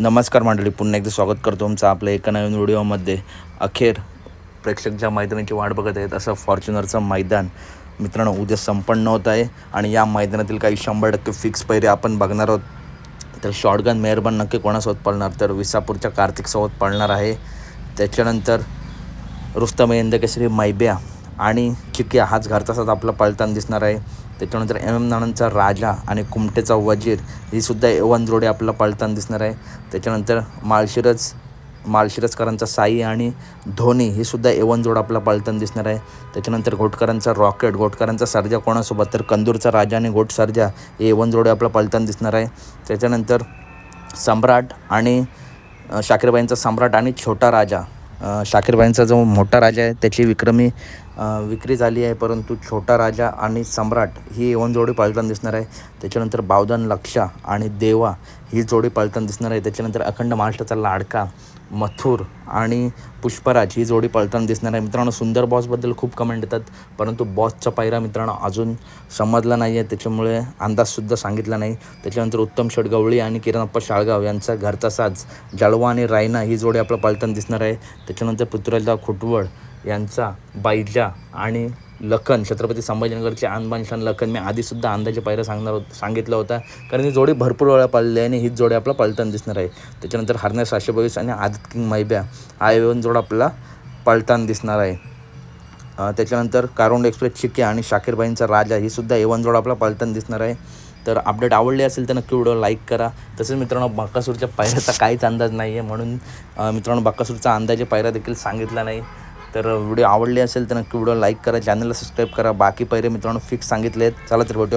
नमस्कार मंडळी पुन्हा एकदा स्वागत करतो तुमचं आपल्या एका नवीन व्हिडिओमध्ये. अखेर प्रेक्षक ज्या मैदानाची वाट बघत आहेत असं फॉर्च्युनरचं मैदान. मित्रांनो उद्या संपन्न होत आहे आणि या मैदानातील काही शंभर टक्के फिक्स पैरे आपण बघणार आहोत. तर शॉर्टगन मेहरबान नक्की कोणासोबत पळणार? तर विसापूरच्या कार्तिकसोबत पळणार आहे. त्याच्यानंतर रुस्तम केसरी मैब्या आणि चिक्या हाच घरचाच आपला पळताना दिसणार आहे. त्याच्यानंतर एम एम नानांचा राजा आणि कुमटेचा वजीर ही सुद्धा एवन जोडी आपल्याला पळताना दिसणार आहे. त्याच्यानंतर माळशिरज माळशिरसकरांचा साई आणि धोनी ही सुद्धा एवन जोड आपला पळताना दिसणार आहे. त्याच्यानंतर घोटकरांचा रॉकेट घोटकरांचा सर्जा कोणासोबत? तर कंदूरचा राजा आणि घोट सर्जा हे एवन जोडी आपला पळताना दिसणार आहे. त्याच्यानंतर सम्राट आणि शाकिरबाईंचा सम्राट आणि छोटा राजा. शाकीरबाईंचा जो मोठा राजा आहे त्याची विक्रमी विक्री झाली आहे परंतु छोटा राजा आणि सम्राट ही येऊन जोडी पळताना दिसणार आहे. त्याच्यानंतर बावधन लक्षा आणि देवा ही जोडी पळताना दिसणार आहे. त्याच्यानंतर अखंड महाराष्ट्राचा लाडका मथुर आणि पुष्पराज ही जोडी पळताना दिसणार आहे. मित्रांनो सुंदर बॉसबद्दल खूप कमेंट येतात परंतु बॉसचा पायरा मित्रांनो अजून समजला नाही आहे त्याच्यामुळे अंदाजसुद्धा सांगितला नाही. त्याच्यानंतर उत्तम शेडगवळी आणि किरणप्पा शाळगाव यांचा घरचा साज जळवा आणि रायना ही जोडी आपलं पळताना दिसणार आहे. त्याच्यानंतर पृथ्वीराजदा खुटवळ यांचा बाईजा आणि लखन छत्रपती संभाजीनगरचे आणबानशान लखन. मी आधीसुद्धा अंदाजे पायऱ्या सांगणार होत सांगितला होता कारण ही जोडी भरपूर वेळा पाळली आहे आणि हीच जोडी आपला पलटण दिसणार आहे. त्याच्यानंतर हरण्या सातशे बावीस आणि आदित किंग मैब्या हा येऊन जोड आपला पळताना दिसणार आहे. त्याच्यानंतर कारोंड एक्सप्रेस चिके आणि शाकीरबाईंचा राजा ही सुद्धा एवन जोड आपला पलटण दिसणार आहे. तर अपडेट आवडले असेल तर नक्की व्हिडिओ लाईक करा. तसेच मित्रांनो बाकासूरच्या पायऱ्याचा काहीच अंदाज नाही आहे म्हणून मित्रांनो बाकासूरचा अंदाजे पायऱ्या देखील सांगितला नाही. तर व्हिडिओ आवडली असेल तर नक्की व्हिडिओ लाईक करा चॅनलला सबस्क्राईब करा. बाकी पैरे मित्रांनो फिक्स सांगितले आहेत चला तर भेटूया.